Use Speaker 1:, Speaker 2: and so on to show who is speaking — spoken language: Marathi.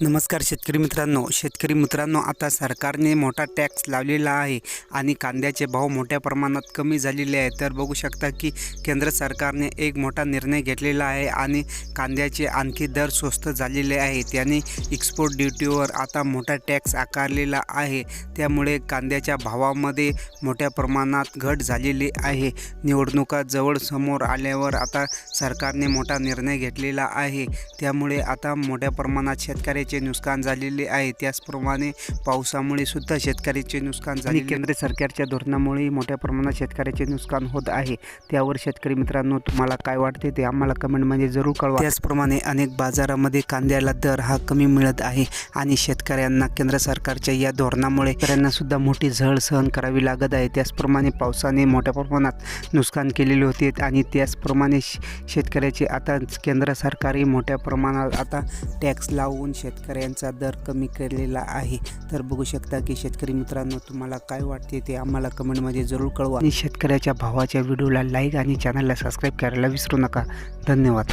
Speaker 1: नमस्कार शेतकरी मित्रांनो. शेतकरी मित्रांनो आता सरकारने मोठा टॅक्स लावलेला आहे आणि कांद्याचे भाव मोठ्या प्रमाणात कमी झालेले आहे तर बघू शकता की केंद्र सरकारने एक मोठा निर्णय घेतलेला आहे आणि कांद्याचे आणखी दर स्वस्त झालेले आहे त्याने एक्सपोर्ट ड्युटीवर आता मोठा टॅक्स आकारलेला आहे. त्यामुळे कांद्याच्या भावामध्ये मोठ्या प्रमाणात घट झालेली आहे. निवडणुका जवळ समोर आल्यावर आता सरकारने मोठा निर्णय घेतलेला आहे. त्यामुळे आता मोठ्या प्रमाणात शेतकऱ्याचे नुकसान झालेले आहे. त्याचप्रमाणे पावसामुळे सुद्धा शेतकऱ्याचे नुकसान झाले केंद्र सरकारच्या धोरणामुळे मोठ्या प्रमाणात शेतकऱ्याचे नुकसान होत आहे. त्यावर शेतकरी मित्रांनो तुम्हाला काय वाटते ते आम्हाला कमेंटमध्ये जरूर कळवा. त्याचप्रमाणे अनेक बाजारामध्ये कांद्याला दर हा कमी मिळत आहे आणि शेतकऱ्यांना केंद्र सरकारच्या या धोरणामुळे शेतकऱ्यांना सुद्धा मोठी झळ सहन करावी लागत आहे. त्याचप्रमाणे पावसाने मोठ्या प्रमाणात नुकसान केलेले होते आणि त्याचप्रमाणे श- शेतकऱ्याचे आता केंद्र सरकारही मोठ्या प्रमाणात आता टॅक्स लावून शेतकऱ्यांचा दर कमी केलेला आहे. तर बघू शकता की शेतकरी मित्रांनो तुम्हाला काय वाटते ते आम्हाला कमेंटमध्ये जरूर कळवा. आणि शेतकऱ्याच्या भावाच्या व्हिडिओला लाईक आणि चॅनलला सबस्क्राईब करायला विसरू नका. धन्यवाद.